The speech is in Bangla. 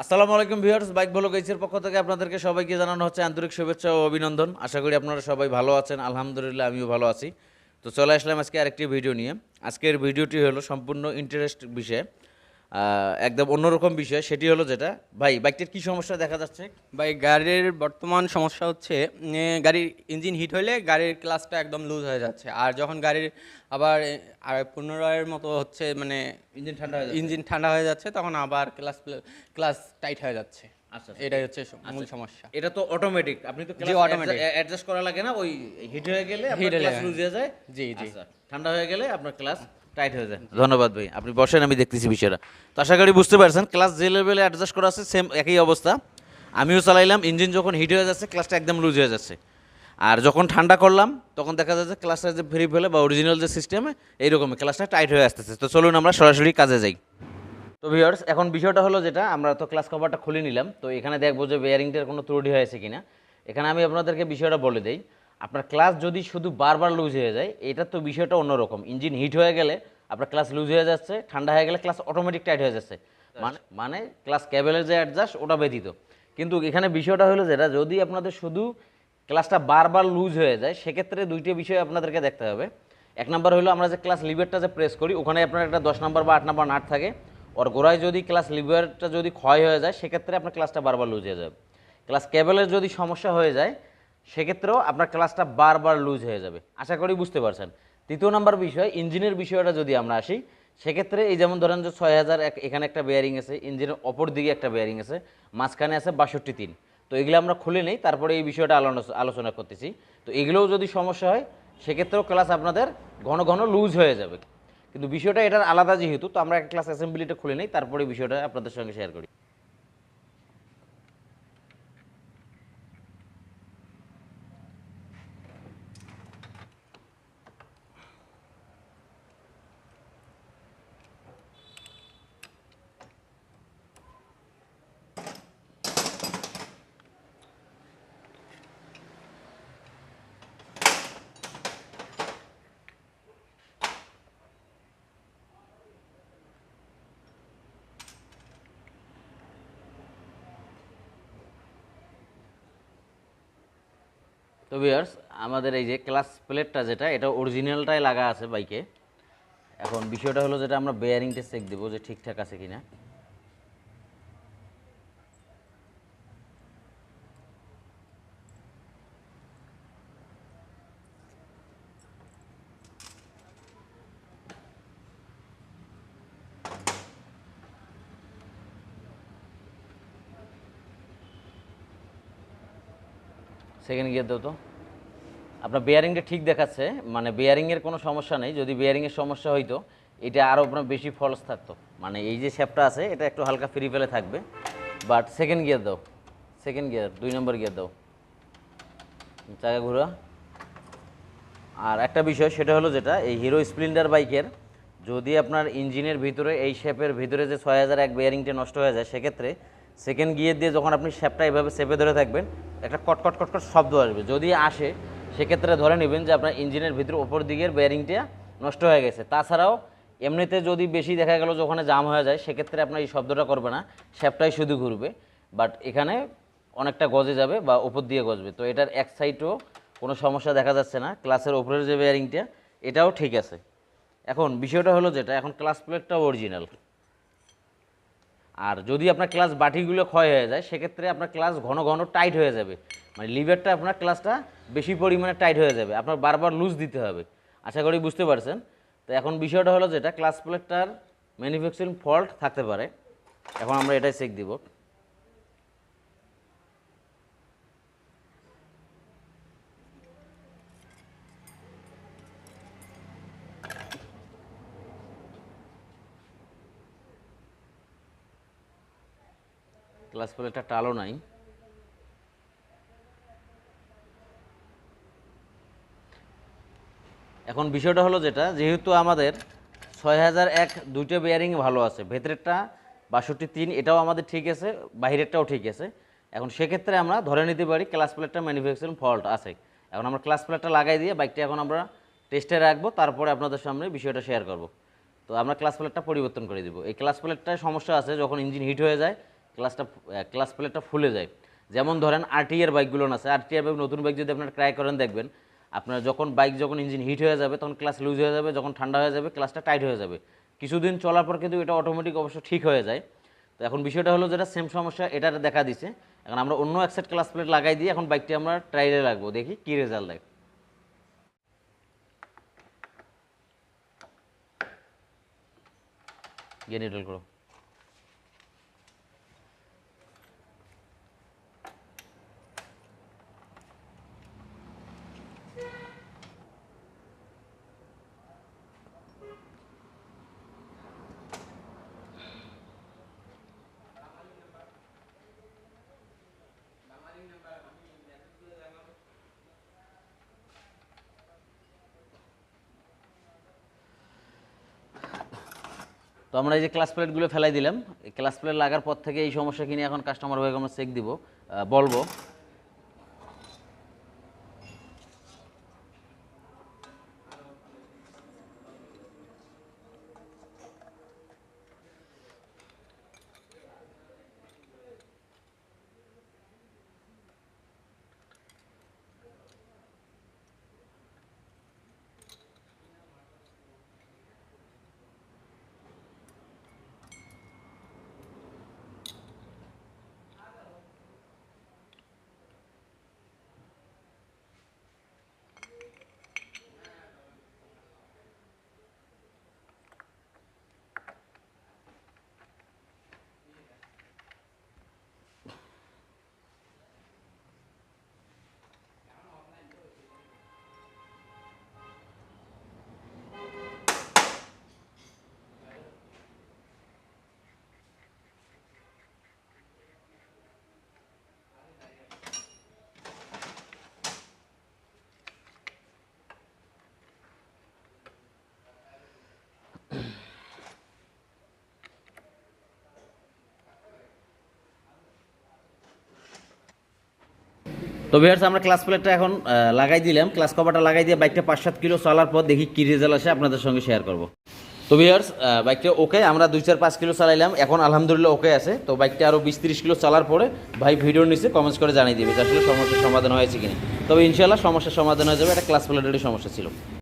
আসসালামু আলাইকুম ভিউয়ার্স, বাইক ভালো গাইছের পক্ষ থেকে আপনাদেরকে সবাইকে জানানো হচ্ছে আন্তরিক শুভেচ্ছা ও অভিনন্দন। আশা করি আপনারা সবাই ভালো আছেন, আলহামদুলিল্লাহ আমিও ভালো আছি। তো চলে আসলাম আজকে আরেকটি ভিডিও নিয়ে। আজকের ভিডিওটি হলো সম্পূর্ণ ইন্টারেস্ট বিষয়। একদম অন্যরকম বিষয় সেটি হলো যেটা ভাই বাইকটির কি সমস্যা দেখা যাচ্ছে ভাই গাড়ির বর্তমান সমস্যা হচ্ছে গাড়ির ইঞ্জিন হিট হলে গাড়ির ক্লাসটা একদম লুজ হয়ে যাচ্ছে আর যখন গাড়ির আবার পুনরায়ের মতো হচ্ছে মানে ইঞ্জিন ঠান্ডা ইঞ্জিন ঠান্ডা হয়ে যাচ্ছে তখন আবার ক্লাস ক্লাস টাইট হয়ে যাচ্ছে আচ্ছা আচ্ছা। এটাই হচ্ছে মূল সমস্যা এটা তো অটোমেটিক আপনি তো জি, automatic। অ্যাডজাস্ট করা লাগে না ওই হিট হয়ে গেলে হ্যাঁ। লুজ হয়ে যায় জি, জি। আচ্ছা, ঠান্ডা হয়ে গেলে আপনার ক্লাস টাইট হয়ে যায়। ধন্যবাদ ভাই, আপনি বসেন, আমি দেখতেছি বিষয়টা। তো আশা করি বুঝতে পারছেন ক্লাস যে লেভেলে অ্যাডজাস্ট করা আছে সেম একই অবস্থা। আমিও চালাইলাম ইঞ্জিন যখন হিট হয়ে যাচ্ছে ক্লাসটা একদম লুজ হয়ে যাচ্ছে। আর যখন ঠান্ডা করলাম, তখন দেখা যাচ্ছে ক্লাসটা যে ফ্রি ফেলে বা অরিজিনাল যে সিস্টেমে এইরকমই ক্লাসটা টাইট হয়ে আসতেছে। তো চলুন আমরা সরাসরি কাজে যাই। তো ভিউয়ার্স এখন বিষয়টা হলো যেটা, আমরা তো ক্লাস কভারটা খুলে নিলাম। তো এখানে দেখব যে বেয়ারিংটার কোনো ত্রুটি হয়েছে কিনা। এখানে আমি আপনাদেরকে বিষয়টা বলে দেই। আপনার ক্লাস যদি শুধু বারবার লুজ হয়ে যায়, এটা তো বিষয়টা অন্যরকম। ইঞ্জিন হিট হয়ে গেলে আপনার ক্লাস লুজ হয়ে যাচ্ছে, ঠান্ডা হয়ে গেলে ক্লাস অটোমেটিক টাইট হয়ে যাচ্ছে। মানে মানে ক্লাস কেবলের যে অ্যাডজাস্ট ওটা ব্যতীত। কিন্তু এখানে বিষয়টা হলো যেটা, যদি আপনাদের শুধু ক্লাসটা বারবার লুজ হয়ে যায়, সেক্ষেত্রে দুইটা বিষয় আপনাদেরকে দেখতে হবে। এক নম্বর হলো আমরা যে ক্লাস লিভারটা যে প্রেস করি, ওখানে আপনার একটা দশ নাম্বার বা আট নাম্বার নাট থাকে। ওর গোড়ায় যদি ক্লাস লিভারটা যদি ক্ষয় হয়ে যায়, সেক্ষেত্রে আপনার ক্লাসটা বারবার লুজ হয়ে যাবে। ক্লাস কেবলের যদি সমস্যা হয়ে যায় সেক্ষেত্রেও আপনার ক্লাসটা বারবার লুজ হয়ে যাবে। আশা করি বুঝতে পারছেন। তৃতীয় নাম্বার বিষয়, ইঞ্জিনের বিষয়টা যদি আমরা আসি, সেক্ষেত্রে এই যেমন ধরেন যে ছয় হাজার এক এখানে একটা বেয়ারিং আছে, ইঞ্জিনের অপর দিকে একটা বেয়ারিং আছে, মাঝখানে আছে বাষট্টি তিন। তো এগুলো আমরা খুলে নেই, তারপরে এই বিষয়টা আলোচনা- করতেছি। তো এগুলোও যদি সমস্যা হয়, সেক্ষেত্রেও ক্লাস আপনাদের ঘন ঘন লুজ হয়ে যাবে। কিন্তু বিষয়টা এটার আলাদা যেহেতু, তো আমরা ক্লাস অ্যাসেম্বলিটা খুলে নেই, তারপরে বিষয়টা আপনাদের সঙ্গে শেয়ার করি। তো বিয়ার্স আমাদের এই যে ক্লাস প্লেটটা যেটা, এটা অরিজিনালটাই লাগা আছে বাইকে এখন বিষয়টা হলো যেটা আমরা বেয়ারিংটা চেক দেবো যে ঠিকঠাক আছে কিনা। সেকেন্ড গিয়ার দাও তো। আপনার বেয়ারিংটা ঠিক দেখাচ্ছে মানে বেয়ারিংয়ের কোনো সমস্যা নেই, যদি বেয়ারিংয়ের সমস্যা হইতো, এটা আরও আপনার বেশি ফলস থাকতো। মানে এই যে শেপটা আছে, এটা একটু হালকা ফ্রি ফেলে থাকবে। বাট সেকেন্ড গিয়ার দাও সেকেন্ড গিয়ার দুই নম্বর গিয়ার দাও। চাকা ঘুরা। আর একটা বিষয়, সেটা হলো যেটা, এই হিরো স্প্লেন্ডার বাইকের যদি আপনার ইঞ্জিনের ভিতরে, এই শেপের ভিতরে যে ছয় হাজার এক বেয়ারিংটা নষ্ট হয়ে যায়, সেক্ষেত্রে সেকেন্ড গিয়ার দিয়ে যখন আপনি শেপটা এভাবে চেপে ধরে থাকবেন, একটা কটকট কটকট শব্দ আসবে। যদি আসে, সেক্ষেত্রে ধরে নেবেন যে আপনার ইঞ্জিনের ভিতরে ওপর দিকের বেয়ারিংটা নষ্ট হয়ে গেছে। তাছাড়াও, এমনিতে যদি বেশি দেখা গেল যে ওখানে জাম হয়ে যায়, সেক্ষেত্রে আপনার এই শব্দটা করবে না শেপটাই শুধু ঘুরবে। বাট এখানে অনেকটা গজে যাবে বা ওপর দিয়ে গজবে। তো এটার এক সাইডও কোনো সমস্যা দেখা যাচ্ছে না। ক্লাসের ওপরের যে বেয়ারিংটা এটাও ঠিক আছে। এখন বিষয়টা হলো যেটা, এখন ক্লাস প্লেটটাও অরিজিনাল আর যদি আপনার ক্লাস বাটিগুলো ক্ষয় হয়ে যায়, সেক্ষেত্রে আপনার ক্লাস ঘন ঘন টাইট হয়ে যাবে। মানে লিভারটা আপনার ক্লাসটা বেশি পরিমাণে টাইট হয়ে যাবে। আপনার বারবার লুজ দিতে হবে। আশা করি বুঝতে পারছেন? তো এখন বিষয়টা হলো যেটা ক্লাস প্লেটটার ম্যানুফ্যাকচারিং ফল্ট থাকতে পারে। এখন আমরা এটাই চেক দিব। ক্লাস প্লেটটা টালো নাই। এখন বিষয়টা হলো যেটা, যেহেতু আমাদের ছয় হাজার এক দুইটা বেয়ারিং ভালো আছে, ভেতরেরটা বাষট্টি তিন, এটাও আমাদের ঠিক আছে বাইরেরটাও ঠিক আছে। এখন সেক্ষেত্রে আমরা ধরে নিতে পারি ক্লাস প্লেটটা ম্যানুফ্যাকচারিং ফল্ট আছে। এখন আমরা ক্লাস প্লেটটা লাগাই দিয়ে বাইকটা এখন আমরা টেস্টে রাখব, তারপরে আপনাদের সামনে বিষয়টা শেয়ার করব। তো আমরা ক্লাস প্লেটটা পরিবর্তন করে দিব। এই ক্লাস প্লেটটায় সমস্যা আছে, যখন ইঞ্জিন হিট হয়ে যায় ক্লাসটা ক্লাস প্লেটটা ফুলে যায়। যেমন ধরেন আরটিআর বাইকগুলো আছে। আরটিআর বাইক, নতুন বাইক যদি আপনারা ট্রাই করেন, দেখবেন আপনার যখন বাইক যখন ইঞ্জিন হিট হয়ে যাবে, তখন ক্লাস লুজ হয়ে যাবে, যখন ঠান্ডা হয়ে যাবে ক্লাসটা টাইট হয়ে যাবে। কিছুদিন চলার পর কিন্তু এটা অটোমেটিক অবশ্য ঠিক হয়ে যায়। তো এখন বিষয়টা হলো যেটা সেম সমস্যা এটা দেখা দিছে। এখন আমরা অন্য এক সেট ক্লাস প্লেট লাগাই দিয়ে এখন বাইকটি আমরা ট্রাইলে লাগবো। দেখি কী রেজাল্ট দেয়। গিয়ে নিউট্রাল করো। তো আমরা এই যে ক্লাস প্লেটগুলো ফেলাই দিলাম। ক্লাস প্লেট লাগার পর থেকে এই সমস্যা কিনে এখন কাস্টমার হয়ে আমরা চেক দিব বলব। তো ভিউয়ার্স, আমরা ক্লাস প্লেটটা এখন লাগাই দিলাম। ক্লাস কভারটা লাগাই দিয়ে বাইকটা পাঁচ সাত কিলো চলার পর দেখি কী রেজাল্ট আসে, আপনাদের সঙ্গে শেয়ার করব। তো ভিউয়ার্স বাইকটা ওকে আমরা দুই চার পাঁচ কিলো চালাইলাম। এখন আলহামদুলিল্লাহ ওকে আছে। তো বাইকটা আরও বিশ তিরিশ কিলো চালার পরে ভাই ভিডিওর নিচে কমেন্টস করে জানিয়ে দিবে যে আসলে সমস্যার সমাধান হয়েছে কিনা। তবে ইনশাল্লাহ সমস্যার সমাধান হয়ে যাবে। একটা ক্লাস প্লেটেরই সমস্যা ছিল।